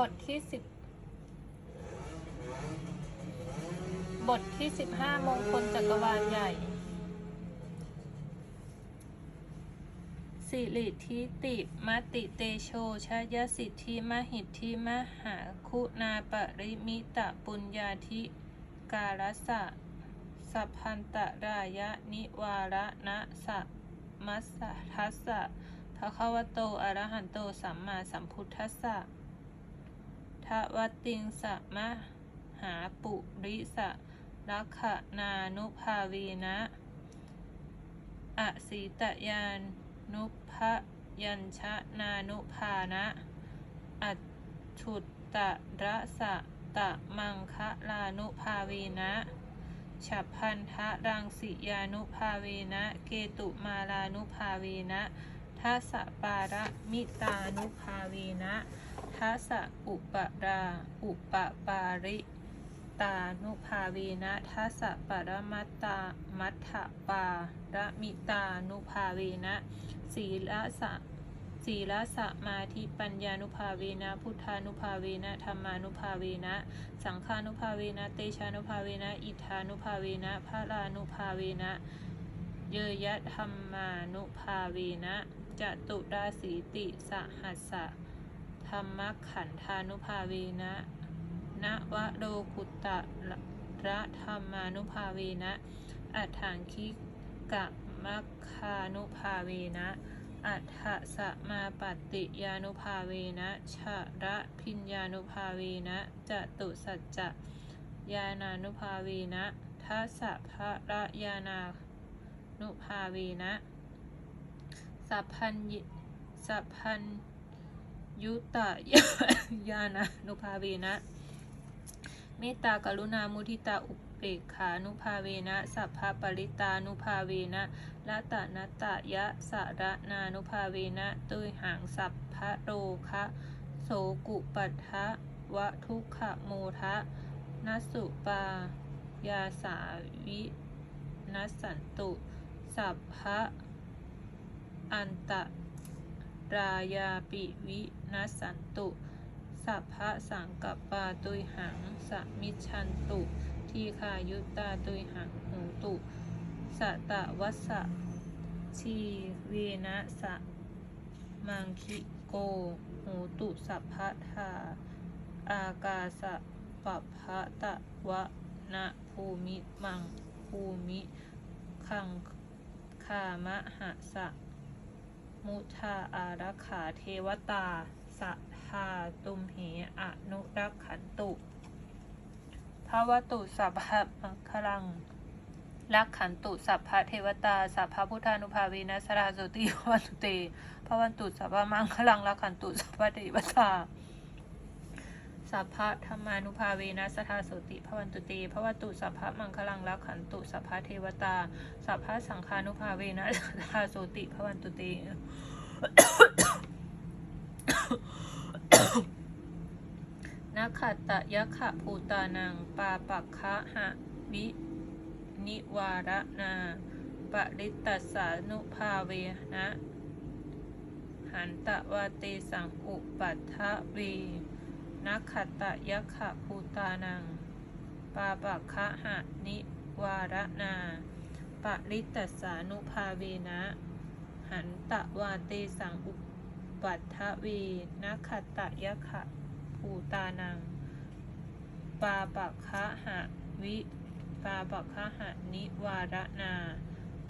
บทที่สิบบทที่สิบห้ามงคลจักรวาลใหญ่ สิริทิติมติเตโชชยสิทธิมหิทธิมหาคุณาปริมิตะปุญญาธิการสะสัพพันตรายะนิวาระนะสะมัสสะทัสสะภะคะวะโตอะระหันโตสัมมาสัมพุทธัสสะ ทวติงสะมะหาปุริสะลักขนานุภาเวนะอสีตยานุพยัญชนานุภานะอัจฉุตตระสะตะมังคะลานุภาเวนะฉับพันธะรังสิยานุภาเวนะเกตุมาลานุภาเวนะทัสปาระมิตานุภาเวนะ ทัสอุปรา อุปปาริตานุภาเวนะทัสปรมัตตามัทถปาระมิตานุภาเวนะศีลสะศีลสมาธิปัญญานุภาเวนะพุทธานุภาเวนะธรรมานุภาเวนะ สังฆานุภาเวนะเตชานุภาเวนะ อิทธานุภาเวนะพระลานุภาเวนะเยยะธรรมานุภาเวนะจตุราสีติสหัสสะ ธรรมขันธานุภาเวนะนวโรคุตตะระธรรมานุภาเวนะอัฏฐานคิกะมัคคานุภาเวนะอัฏฐสมาปฏิยานุภาเวนะชะระพิญญานุภาเวนะจตุสัจจะยานานุภาเวนะทัสสะภะระยานานุภาเวนะสัพพัญญิสัพพัญ ยุตยายานานุภาเวนะ เมตตากรุณามุทิตาอุเบกขานุภาเวนะสัพพะปริตานุภาเวนะละตะนัตตะยะสะระนานุภาเวนะตุยหังสัพพะโรคะโสกุปัฏฐะวะทุกขโมทะนัสสุปายาสาวินัสสันตุ สัพพะอันต รายาปิวินัสสันตุ สัพพะสังกัปปาตุยหังสมิชันตุ ทีคายุตตาตุยหังหูตุสะตะวัสสะชีเวนะสะมังคิโกหูตุสัพพะทาอากาสะปะพะตะวะนะภูมิมังภูมิคังคามะหะสะ มุทาอารักขาเทวตาสัทธาตุมเหอนุรักขันตุภาวตุสัพพะมังคลังรักขันตุสัพพะเทวตาสัพพะพุทธานุภาเวนะสราโสติวันตุเตภวันตุสัพพะมังคลังรักขันตุสัพพะเทวตา สัพพะธรรมานุภาเวนะสทาโสติภวันตุเตภวตุสัพพะมังคลังรักขันตุสัพพะเทวตา สัพพะสังฆานุภาเวนะสทาโสติภวันตุเตนักขัตตะยะขะภูตานังปาปักคะหะวินิวารนาปริตตสสานุภาเวนะหันตะวาเตสังอุปัฏฐเว นักขตะยะขะภูตานัง ปาปักคะหะนิวารนา ปะริตตัสานุภาเวนะ หันตะวาเตสังอุปัฏฐเวนักขตะยะขะภูตานัง ปาปักคะหะวิปาปักคะหะนิวารนา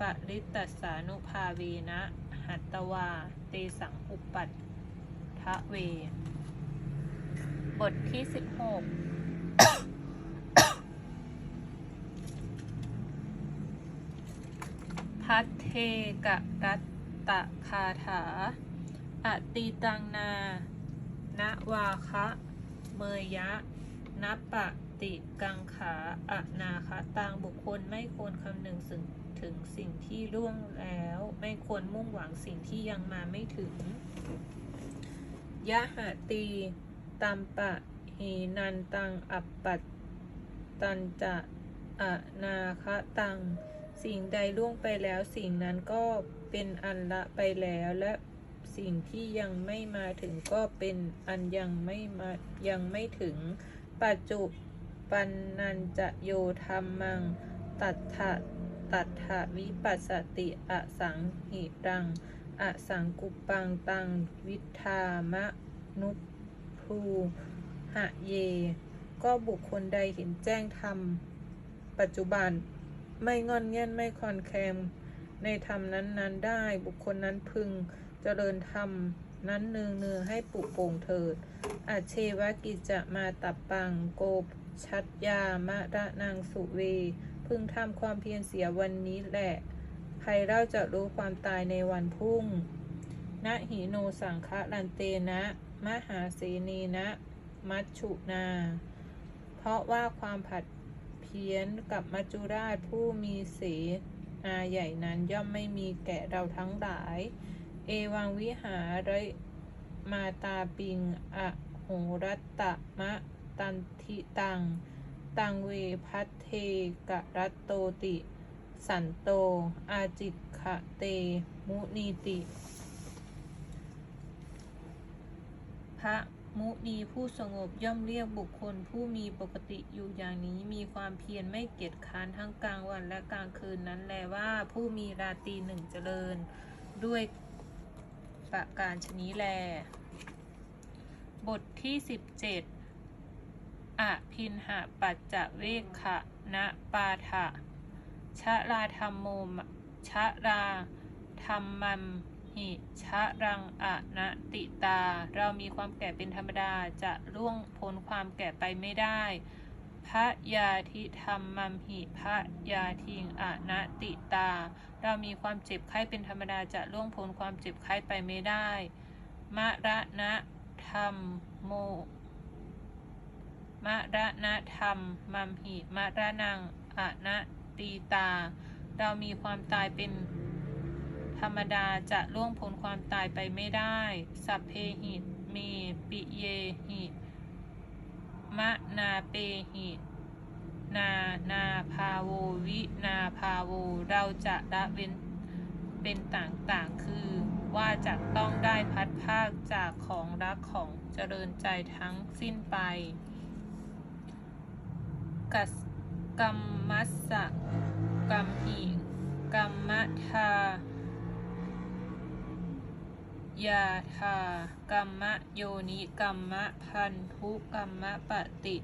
ปะริตตัสสานุภาเวนะ หัตตวา เตสังอุปัฏฐเว บทที่สิบหกพัทเทกะรัตตะคาถา อติตังนา นวาคะ เมยะนปะติกังขาอนาคตังบุคคลไม่ควรคำนึงถึงถึงสิ่งที่ล่วงแล้ว ไม่ควรมุ่งหวังสิ่งที่ยังมาไม่ถึง ยะหะตี ตัมปะหีนันตังอัปปัตตันจะอะนาคะตัง สิ่งใดล่วงไปแล้ว สิ่งนั้นก็เป็นอันละไปแล้วและสิ่งที่ยังไม่มาถึงก็เป็นอันยังไม่มายังไม่ถึง ปัจจุปันนันจะโยธรรมัง ตัทธะตัทธะวิปัสสติอสังหิรังอสังกุปปังตังวิทามะนุป ภูหะเย ก็บุคคลใดเห็นแจ้งธรรม ปัจจุบันไม่งอนแง่นไม่คอนแคลมในธรรมนั้นๆ ได้บุคคลนั้นพึงเจริญธรรมนั้นเนืองเนืองให้ปุกโป่งเถิดอาเชวกิจจะมาตับปังโกบชัดยามะระนางสุเว พึงทำความเพียรเสียวันนี้แหละ ใครเล่าจะรู้ความตายในวันพุ่งนะหิโนสังคะลันเตนะ มหาเสนีนะมัชชุนา เพราะว่าความผัดเพี้ยนกับมัจจุราชผู้มีเสนาใหญ่นั้นย่อมไม่มีแก่เราทั้งหลาย เอวังวิหารมาตาปิงอะโหรัตตะมะตันทิตัง ตังเวพัทเทกะรัตโตติ สันโต อาจิตขะเต มุนีติ พระมุนีผู้สงบย่อมเรียกบุคคลผู้มีปกติอยู่อย่างนี้มีความเพียรไม่เกียจค้านทั้งกลางวันและกลางคืนนั้นแลว่าผู้มีราตรีหนึ่งเจริญ ด้วยประการชนี้แล บทที่ 17อพินหะปัจจเวกขะนะปาถะชะราธรรมโมมชะราธรรมัม หิชะรังอะนะติตา เรามีความแก่เป็นธรรมดาจะล่วงพ้นความแก่ไปไม่ได้พระยาธิธรรมมัมหิพระยาทิงอะนะติตา เรามีความเจ็บไข้เป็นธรรมดาจะล่วงพ้นความเจ็บไข้ไปไม่ได้ มะระนะธรรมโมมะระนะธรรมมัมหิมะระนังอะนะตีตา เรามีความตายเป็น ธรรมดาจะล่วงพ้นความตายไปไม่ได้ สัพเพหิเมปิเยหิมะนาเปหินานาพาโววินาพาโว เราจะละเว้นเป็นต่างๆ คือว่าจะต้องได้พัดภาคจากของรักของเจริญใจทั้งสิ้นไป กัสกัมมัสสะกัมหิกัมมะทา ยาทากรรมโยนิกรรมพันธุกรรมปฏิ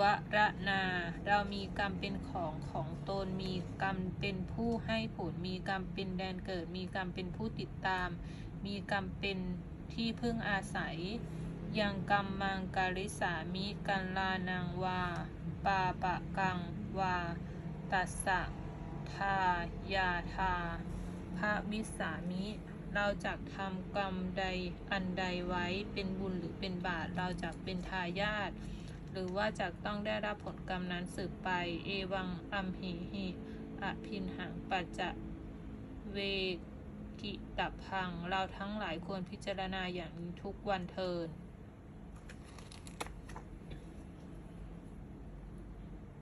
วรนา เรามีกรรมเป็นของของตน มีกรรมเป็นผู้ให้ผล มีกรรมเป็นแดนเกิด มีกรรมเป็นผู้ติดตาม มีกรรมเป็นที่พึ่งอาศัย ยังกรรมมังกาลิสามิกันลานังวา ปาปะกังวา ตัสสะทายาทาพระวิสามิ เราจะทำกรรมใดอันใดไว้เป็นบุญหรือเป็นบาปเราจะเป็นทายาทหรือว่าจะต้องได้รับผลกรรมนั้นสืบไป เอวังอัมหิหิอภินหังปัจจะเวกิตพัง เราทั้งหลายควรพิจารณาอย่างนี้ทุกวันเทิน